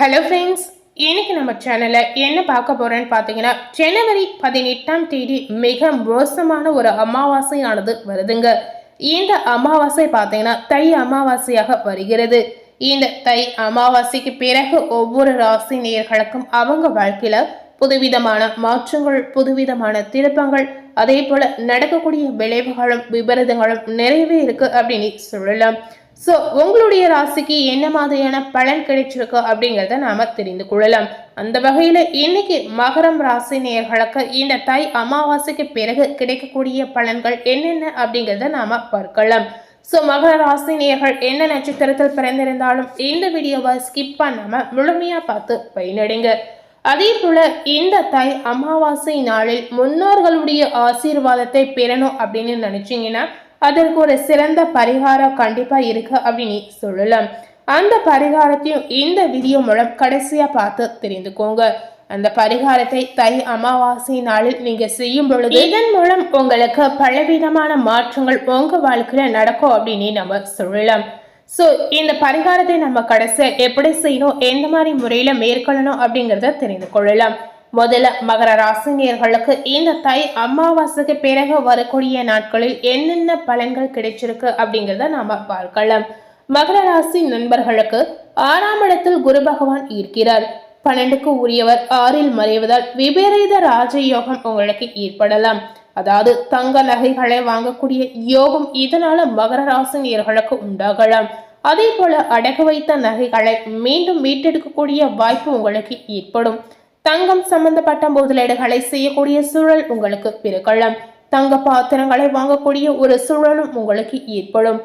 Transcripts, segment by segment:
Hello friends இன்றைக்கி நம்ம சேனலில் என்ன பார்க்க போகிறேன்னு பார்த்தீங்கன்னா ஜனவரி பதினெட்டாம் தேதி மிக மோசமான ஒரு அமாவாசையானது வருதுங்க. இந்த அமாவாசை பார்த்தீங்கன்னா தை அமாவாசையாக வருகிறது. இந்த தை அமாவாசைக்கு பிறகு ஒவ்வொரு ராசி நேர்களுக்கும் அவங்க வாழ்க்கையில் புதுவிதமான மாற்றங்கள் புதுவிதமான திருப்பங்கள் அதே போல் நடக்கக்கூடிய விளைவுகளும் விபரீதங்களும் நிறையவே இருக்குது அப்படின்னு சொல்லலாம். ஸோ உங்களுடைய ராசிக்கு என்ன மாதிரியான பலன் கிடைச்சிருக்கு அப்படிங்கிறத நாம் தெரிந்து கொள்ளலாம். அந்த வகையில் இன்னைக்கு மகரம் ராசி நேர்களுக்கு இந்த தை அமாவாசைக்கு பிறகு கிடைக்கக்கூடிய பலன்கள் என்னென்ன அப்படிங்கிறத நாம் பார்க்கலாம். ஸோ மகர ராசி நேர்கள் என்ன நட்சத்திரத்தில் பிறந்திருந்தாலும் இந்த வீடியோவை ஸ்கிப் பண்ணாமல் முழுமையாக பார்த்து பயனடைங்க. அதே போல இந்த தாய் அமாவாசை நாளில் முன்னோர்களுடைய ஆசீர்வாதத்தை பெறணும் அப்படின்னு நினச்சிங்கன்னா அதற்கு ஒரு சிறந்த பரிகாரம் கண்டிப்பா இருக்கு அப்படின்னு சொல்லலாம். அந்த பரிகாரத்தையும் இந்த வீடியோ மூலம் கடைசியா பார்த்து தெரிந்துக்கோங்க. அந்த பரிகாரத்தை தை அமாவாசை நாளில் நீங்க செய்யும் பொழுது இதன் மூலம் உங்களுக்கு பலவிதமான மாற்றங்கள் உங்க வாழ்க்கையில நடக்கும் அப்படின்னு நம்ம சொல்லலாம். ஸோ இந்த பரிகாரத்தை நம்ம கடைசியாக எப்படி செய்யணும்? எந்த மாதிரி முறையில் மேற்கொள்ளணும்? அப்படிங்கிறத தெரிந்து கொள்ளலாம். முதல்ல மகர ராசினியர்களுக்கு இந்த தை அமாவாசைக்கு பிறகு வரக்கூடிய நாட்களில் என்னென்ன பலன்கள் கிடைச்சிருக்கு அப்படிங்கிறத நாம பார்க்கலாம். மகர ராசி நண்பர்களுக்கு ஆறாம் இடத்தில் குரு பகவான் ஈர்க்கிறார் பன்னெண்டுக்கு உரியவர் ஆறில் மறைவதால் விபரீத ராஜயோகம் உங்களுக்கு ஏற்படலாம். அதாவது தங்க நகைகளை வாங்கக்கூடிய யோகம் இதனால மகர ராசினியர்களுக்கு உண்டாகலாம். அதே போல அடகு வைத்த நகைகளை மீண்டும் மீட்டெடுக்கக்கூடிய வாய்ப்பு உங்களுக்கு ஏற்படும். தங்கம் சம்பந்தப்பட்ட முதலீடுகளை செய்யக்கூடிய சூழல் உங்களுக்கு பிறக்கலாம் தங்க பாத்திரங்களை வாங்கக்கூடிய ஒரு சூழலும் உங்களுக்கு ஏற்படும்.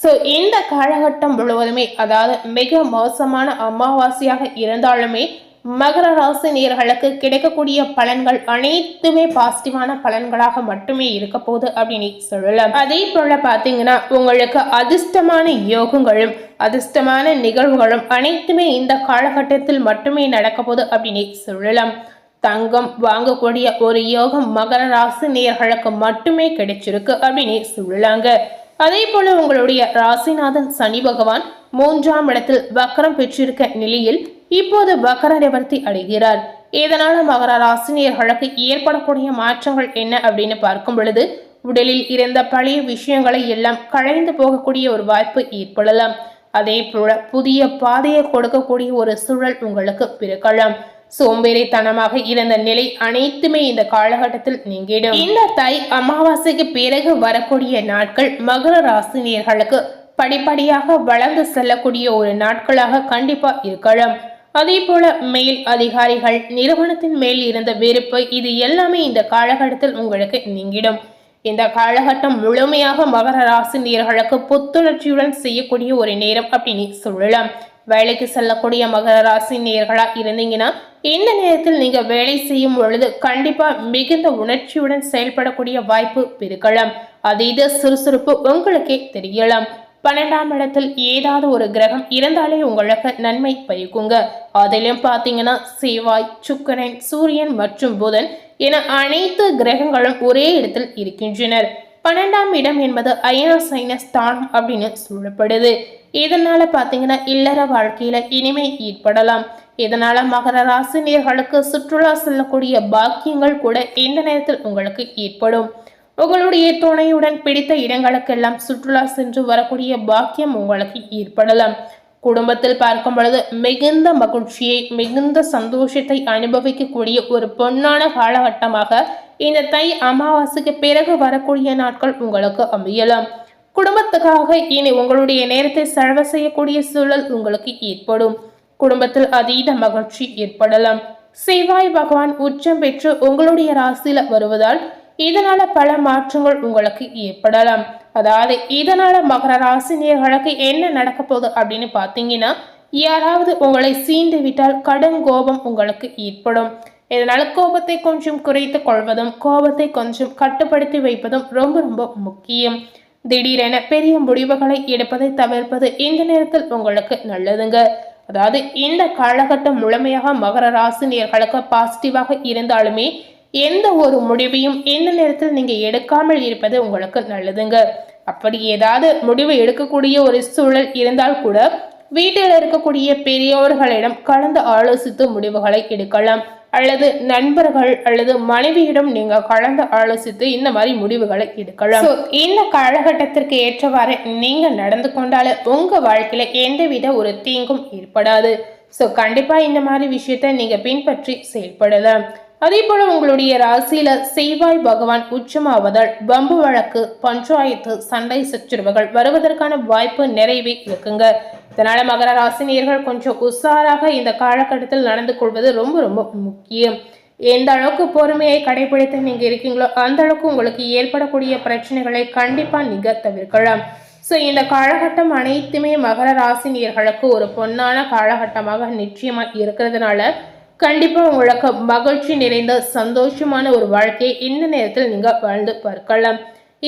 ஸோ இந்த காலகட்டம் முழுவதுமே அதாவது மிக மோசமான அமாவாசையாக இருந்தாலுமே மகர ராசி நேர்களுக்கு கிடைக்கக்கூடிய பலன்கள் அனைத்துமே பாசிட்டிவான பலன்களாக மட்டுமே இருக்க போகுது அப்படின்னு சொல்லலாம். அதே போல பார்த்தீங்கன்னா உங்களுக்கு அதிர்ஷ்டமான யோகங்களும் அதிர்ஷ்டமான நிகழ்வுகளும் அனைத்துமே இந்த காலகட்டத்தில் மட்டுமே நடக்க போகுது அப்படின்னு சொல்லலாம். தங்கம் வாங்கக்கூடிய ஒரு யோகம் மகர ராசி நேர்களுக்கு மட்டுமே கிடைச்சிருக்கு அப்படின்னு சொல்லலாங்க. அதே போல உங்களுடைய ராசிநாதன் சனி பகவான் மூன்றாம் இடத்தில் வக்கரம் பெற்றிருக்க நிலையில் இப்போது வக்கர நிவர்த்தி அடைகிறார். இதனால் மகர ராசினியர்களுக்கு ஏற்படக்கூடிய மாற்றங்கள் என்ன அப்படின்னு பார்க்கும் பொழுது உடலில் இருந்த பழைய விஷயங்களை எல்லாம் களைந்து போகக்கூடிய ஒரு வாய்ப்பு ஏற்படலாம். அதே போல புதிய பாதையை கொடுக்கக்கூடிய ஒரு சூழல் உங்களுக்கு பிறக்கலாம். சோம்பேறித்தனமாக இருந்த நிலை அனைத்துமே இந்த காலகட்டத்தில் நீங்கிடும். இந்த தை அமாவாசைக்கு பிறகு வரக்கூடிய நாட்கள் மகர ராசினியர்களுக்கு படிப்படியாக வளர்ந்து செல்லக்கூடிய ஒரு நாட்களாக கண்டிப்பா இருக்கலாம். அதேபோல மேல் அதிகாரிகள் நிறுவனத்தின் மேல் இருந்த வெறுப்பு இது எல்லாமே இந்த காலகட்டத்தில் உங்களுக்கு நீங்கிடும். இந்த காலகட்டம் முழுமையாக மகர ராசினியர்களுக்கு புத்துணர்ச்சியுடன் செய்யக்கூடிய ஒரு நேரம் அப்படின்னு சொல்லலாம். வேலைக்கு செல்லக்கூடிய மகர ராசி நேர்களா இருந்தீங்கன்னா இந்த நேரத்தில் நீங்க வேலை செய்யும் பொழுது கண்டிப்பா மிகுந்த உணர்ச்சியுடன் செயல்படக்கூடிய வாய்ப்பு பெருக்கலாம் அதீத சுறுசுறுப்பு உங்களுக்கே தெரியலாம். பன்னெண்டாம் இடத்தில் ஏதாவது ஒரு கிரகம் இருந்தாலே உங்களுக்கு நன்மை பயக்குங்க. அதிலும் பார்த்தீங்கன்னா செவ்வாய் சுக்கரன் சூரியன் மற்றும் புதன் என அனைத்து கிரகங்களும் ஒரே இடத்தில் இருக்கின்றனர். பன்னெண்டாம் இடம் என்பது அயன சைன ஸ்தானம் அப்படின்னு சொல்லப்படுது. இதனால பார்த்தீங்கன்னா இல்லற வாழ்க்கையில இனிமை ஏற்படலாம். இதனால மகர ராசினியர்களுக்கு சுற்றுலா செல்லக்கூடிய பாக்கியங்கள் கூட இந்த நேரத்தில் உங்களுக்கு ஏற்படும். உங்களுடைய துணையுடன் பிடித்த இடங்களுக்கெல்லாம் சுற்றுலா சென்று வரக்கூடிய பாக்கியம் உங்களுக்கு ஏற்படலாம். குடும்பத்தில் பார்க்கும் பொழுது மிகுந்த மகிழ்ச்சியை மிகுந்த சந்தோஷத்தை அனுபவிக்கக்கூடிய ஒரு பொன்னான காலகட்டமாக இந்த தை அமாவாசைக்கு பிறகு வரக்கூடிய நாட்கள் உங்களுக்கு அமையலாம். குடும்பத்துக்காக இனி உங்களுடைய நேரத்தை செலவு செய்யக்கூடிய சூழல் உங்களுக்கு ஏற்படும். குடும்பத்தில் அதீத மகிழ்ச்சி ஏற்படலாம். செவ்வாய் பகவான் உச்சம் பெற்று உங்களுடைய ராசியில வருவதால் இதனால பல மாற்றங்கள் உங்களுக்கு ஏற்படலாம். அதாவது இதனால மகர ராசினியர்களுக்கு என்ன நடக்க போகுது அப்படின்னு பார்த்தீங்கன்னா யாராவது உங்களை சீண்டு விட்டால் கடும் கோபம் உங்களுக்கு ஏற்படும். இதனால கோபத்தை கொஞ்சம் குறைத்து கொள்வதும் கோபத்தை கொஞ்சம் கட்டுப்படுத்தி வைப்பதும் ரொம்ப ரொம்ப முக்கியம். திடீரென பெரிய முடிவுகளை எடுப்பதை தவிர்ப்பது இந்த நேரத்தில் உங்களுக்கு நல்லதுங்க. அதாவது இந்த காலகட்டம் முழுமையாக மகர ராசினியர்களுக்கு பாசிட்டிவாக இருந்தாலுமே எந்த ஒரு முடிவையும் எந்த நேரத்தில் நீங்க எடுக்காமல் இருப்பது உங்களுக்கு நல்லதுங்க. அப்படி ஏதாவது முடிவு எடுக்கக்கூடிய ஒரு சூழல் இருந்தால் கூட வீட்டில் இருக்கக்கூடிய பெரியோர்களிடம் கலந்து ஆலோசித்து முடிவுகளை எடுக்கலாம். அல்லது நண்பர்கள் அல்லது மனைவியிடம் நீங்க கலந்து ஆலோசித்து இந்த மாதிரி முடிவுகளை எடுக்கலாம். இந்த காலகட்டத்திற்கு ஏற்றவாறு நீங்க நடந்து கொண்டாலே உங்க வாழ்க்கையில எந்தவித ஒரு தீங்கும் ஏற்படாது. ஸோ கண்டிப்பா இந்த மாதிரி விஷயத்த நீங்க பின்பற்றி செயல்படலாம். அதே போல உங்களுடைய ராசியில செவ்வாய் பகவான் உச்சமாவதால் பம்பு வழக்கு பஞ்சாயத்து சண்டை சச்சரவுகள் வருவதற்கான வாய்ப்பு நிறையவே இருக்குங்க. இதனால மகர ராசினியர்கள் கொஞ்சம் உஷாராக இந்த காலகட்டத்தில் நடந்து கொள்வது ரொம்ப ரொம்ப முக்கியம். எந்த அளவுக்கு பொறுமையை கடைபிடித்து நீங்க இருக்கீங்களோ அந்த அளவுக்கு உங்களுக்கு ஏற்படக்கூடிய பிரச்சனைகளை கண்டிப்பா நீங்க தவிர்க்கலாம். ஸோ இந்த காலகட்டம் அனைத்துமே மகர ராசினியர்களுக்கு ஒரு பொன்னான காலகட்டமாக நிச்சயமா இருக்கிறதுனால கண்டிப்பாக உங்களுக்கு மகிழ்ச்சி நிறைந்த சந்தோஷமான ஒரு வாழ்க்கையை இந்த நேரத்தில் நீங்கள் வாழ்ந்து பார்க்கலாம்.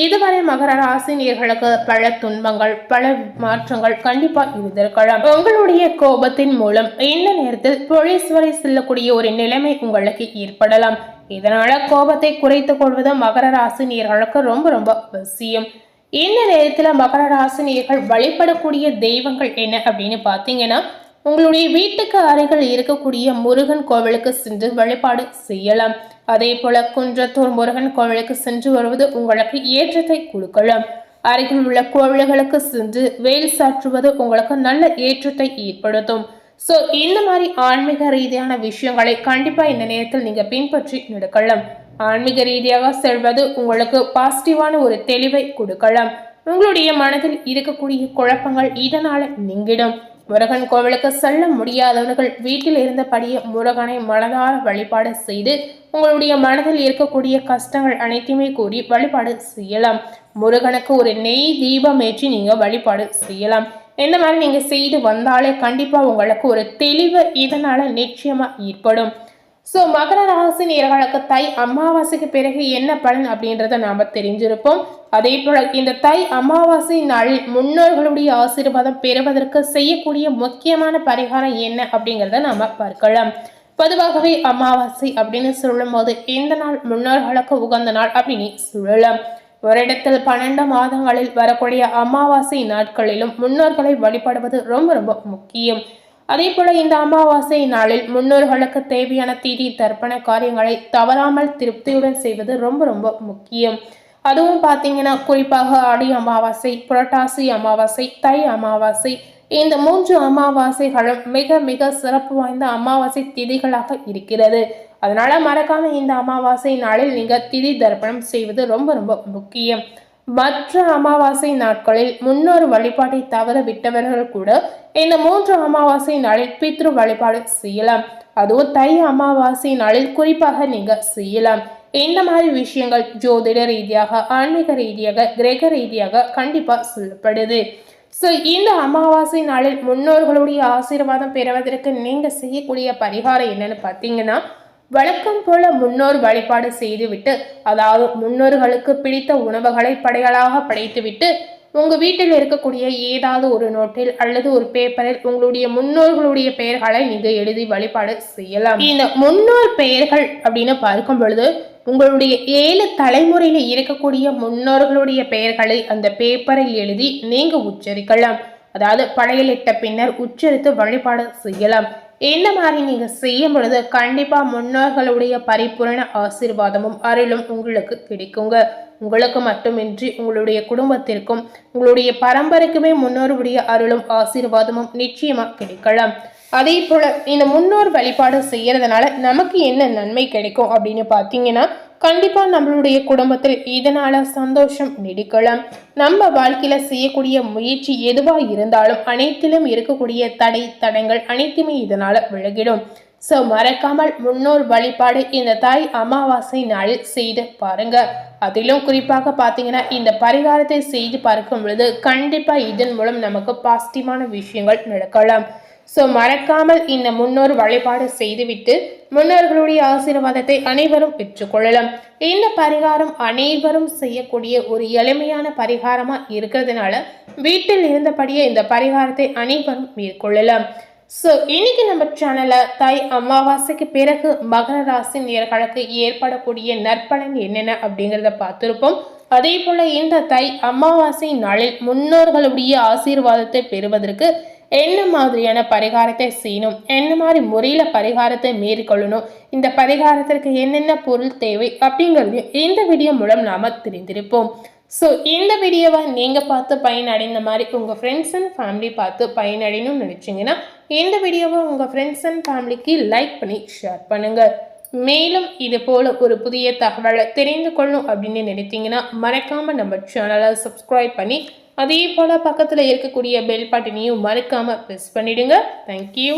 இதுவரை மகர ராசினியர்களுக்கு பல துன்பங்கள் பல மாற்றங்கள் கண்டிப்பாக இருந்திருக்கலாம். உங்களுடைய கோபத்தின் மூலம் இந்த நேரத்தில் போலீஸ் வரை செல்லக்கூடிய ஒரு நிலைமை உங்களுக்கு ஏற்படலாம். இதனால கோபத்தை குறைத்துக் கொள்வது மகர ராசினியர்களுக்கு ரொம்ப ரொம்ப அவசியம். இந்த நேரத்தில் மகர ராசினியர்கள் வழிபடக்கூடிய தெய்வங்கள் என்ன அப்படின்னு பார்த்தீங்கன்னா உங்களுடைய வீட்டுக்கு அருகில் இருக்கக்கூடிய முருகன் கோவிலுக்கு சென்று வழிபாடு செய்யலாம். அதே போல குன்றத்தூர் முருகன் கோவிலுக்கு சென்று வருவது உங்களுக்கு ஏற்றத்தை கொடுக்கலாம். அருகில் உள்ள கோவில்களுக்கு சென்று வேல் சாற்றுவது உங்களுக்கு நல்ல ஏற்றத்தை ஏற்படுத்தும். ஸோ இந்த மாதிரி ஆன்மீக ரீதியான விஷயங்களை கண்டிப்பாக இந்த நேரத்தில் நீங்கள் பின்பற்றி நடக்கலாம். ஆன்மீக ரீதியாக செல்வது உங்களுக்கு பாசிட்டிவான ஒரு தெளிவை கொடுக்கலாம். உங்களுடைய மனதில் இருக்கக்கூடிய குழப்பங்கள் இதனால் நீங்கிடும். முருகன் கோவிலுக்கு செல்ல முடியாதவர்கள் வீட்டில் இருந்தபடியே முருகனை மனதார வழிபாடு செய்து உங்களுடைய மனதில் இருக்கக்கூடிய கஷ்டங்கள் அனைத்தையுமே கூறி வழிபாடு செய்யலாம். முருகனுக்கு ஒரு நெய் தீபம் ஏற்றி நீங்கள் வழிபாடு செய்யலாம். இந்த மாதிரி நீங்கள் செய்து வந்தாலே கண்டிப்பாக உங்களுக்கு ஒரு தெளிவு இதனால் நிச்சயமாக ஏற்படும். ஸோ மகர ராசி நேர்களுக்கு தை அமாவாசைக்கு பிறகு என்ன பலன் அப்படின்றத நாம் தெரிஞ்சிருப்போம். அதே போல இந்த தை அமாவாசை நாளில் முன்னோர்களுடைய ஆசீர்வாதம் பெறுவதற்கு செய்யக்கூடிய முக்கியமான பரிகாரம் என்ன அப்படிங்கிறத நாம் பார்க்கலாம். பொதுவாகவே அமாவாசை அப்படின்னு சொல்லும்போது இந்த நாள் முன்னோர்களுக்கு உகந்த நாள் அப்படின்னு சொல்லலாம். ஒரு இடத்தில் பன்னெண்டு மாதங்களில் வரக்கூடிய அமாவாசை நாட்களிலும் முன்னோர்களை வழிபடுவது ரொம்ப ரொம்ப முக்கியம். அதே போல இந்த அமாவாசை நாளில் முன்னோர்களுக்கு தேவையான தீதி தர்ப்பண காரியங்களை தவறாமல் திருப்தியுடன் செய்வது ரொம்ப ரொம்ப முக்கியம். அதுவும் பார்த்தீங்கன்னா குறிப்பாக ஆடி அமாவாசை புரட்டாசி அமாவாசை தை அமாவாசை இந்த மூன்று அமாவாசைகளும் மிக மிக சிறப்பு வாய்ந்த அமாவாசை திதிகளாக இருக்கிறது. அதனால மறக்காம இந்த அமாவாசை நாளில் நீங்க திதி தர்ப்பணம் செய்வது ரொம்ப ரொம்ப முக்கியம். மற்ற அமாவாசை நாட்களில் முன்னொரு வழிபாட்டை தவற விட்டவர்கள் கூட இந்த மூன்று அமாவாசை நாளில் பித்ரு வழிபாடு செய்யலாம். அதுவும் தை அமாவாசை நாளில் குறிப்பாக நீங்க செய்யலாம். இந்த மாதிரி விஷயங்கள் ஜோதிட ரீதியாக ஆன்மீக ரீதியாக கிரக ரீதியாக கண்டிப்பா சொல்லப்படுது. ஸோ இந்த அமாவாசை நாளில் முன்னோர்களுடைய ஆசீர்வாதம் பெறுவதற்கு நீங்க செய்யக்கூடிய பரிகாரம் என்னன்னு பார்த்தீங்கன்னா வழக்கம் போல முன்னோர் வழிபாடு செய்துவிட்டு அதாவது முன்னோர்களுக்கு பிடித்த உணவுகளை படையலாக படைத்துவிட்டு உங்க வீட்டில் இருக்கக்கூடிய ஏதாவது ஒரு நோட்டில் அல்லது ஒரு பேப்பரில் உங்களுடைய முன்னோர்களுடைய பெயர்களை நீங்க எழுதி வழிபாடு செய்யலாம். இந்த முன்னோர் பெயர்கள் அப்படின்னு பார்க்கும் பொழுது உங்களுடைய ஏழு தலைமுறையில இருக்கக்கூடிய முன்னோர்களுடைய பெயர்களை அந்த பேப்பரில் எழுதி நீங்கள் உச்சரிக்கலாம். அதாவது படையலிட்ட பின்னர் உச்சரித்து வழிபாடு செய்யலாம். இந்த மாதிரி நீங்க செய்யும் பொழுது கண்டிப்பா முன்னோர்களுடைய பரிபூரண ஆசீர்வாதமும் அருளும் உங்களுக்கு கிடைக்குங்க. உங்களுக்கு மட்டுமின்றி உங்களுடைய குடும்பத்திற்கும் உங்களுடைய பரம்பரைக்குமே முன்னோருடைய அருளும் ஆசீர்வாதமும் நிச்சயமா கிடைக்கலாம். அதே போல இந்த முன்னோர் வழிபாடு செய்யறதுனால நமக்கு என்ன நன்மை கிடைக்கும் அப்படின்னு பார்த்தீங்கன்னா கண்டிப்பா நம்மளுடைய குடும்பத்தில் இதனால சந்தோஷம் நீடிக்கலாம். நம்ம வாழ்க்கையில செய்யக்கூடிய முயற்சி எதுவா இருந்தாலும் அனைத்திலும் இருக்கக்கூடிய தடை தடங்கள் அனைத்துமே இதனால விலகிடும். ஸோ மறக்காமல் முன்னோர் வழிபாடு இந்த தாய் அமாவாசை நாளில் செய்து பாருங்க. அதிலும் குறிப்பாக பார்த்தீங்கன்னா இந்த பரிகாரத்தை செய்து பார்க்கும் பொழுது கண்டிப்பா இதன் மூலம் நமக்கு பாசிட்டிவான விஷயங்கள் நடக்கலாம். ஸோ மறக்காமல் இந்த முன்னோர் வழிபாடு செய்துவிட்டு முன்னோர்களுடைய ஆசீர்வாதத்தை அனைவரும் பெற்றுக்கொள்ளலாம். இந்த பரிகாரம் அனைவரும் செய்யக்கூடிய ஒரு எளிமையான பரிகாரமா இருக்கிறதுனால வீட்டில் இருந்தபடியே இந்த பரிகாரத்தை அனைவரும் மேற்கொள்ளலாம். ஸோ இன்னைக்கு நம்ம சேனலில் தாய் அமாவாசைக்கு பிறகு மகர ராசி நேர்களுக்கு ஏற்படக்கூடிய நற்பலன் என்னென்ன அப்படிங்கிறத பார்த்துருப்போம். அதே போல இந்த தை அமாவாசை நாளில் முன்னோர்களுடைய ஆசீர்வாதத்தை பெறுவதற்கு என்ன மாதிரியான பரிகாரத்தை செய்யணும்? என்ன மாதிரி முறையில் பரிகாரத்தை மேற்கொள்ளணும்? இந்த பரிகாரத்திற்கு என்னென்ன பொருள் தேவை அப்படிங்கிறதையும் இந்த வீடியோ மூலம் நாம் தெரிந்திருப்போம். ஸோ இந்த வீடியோவை நீங்கள் பார்த்து பயனடைந்த மாதிரி உங்கள் ஃப்ரெண்ட்ஸ் அண்ட் ஃபேமிலி பார்த்து பயனடையணும்னு நினச்சிங்கன்னா இந்த வீடியோவை உங்கள் ஃப்ரெண்ட்ஸ் அண்ட் ஃபேமிலிக்கு லைக் பண்ணி ஷேர் பண்ணுங்கள் மேலும் இது போல் ஒரு புதிய தகவலை தெரிந்து கொள்ளணும் அப்படின்னு நினைத்தீங்கன்னா மறக்காமல் நம்ம சேனலை சப்ஸ்கிரைப் பண்ணி அதே போல் பக்கத்தில் இருக்கக்கூடிய பெல் பட்டனையும் மறக்காமல் ப்ரெஸ் பண்ணிவிடுங்க தேங்க்யூ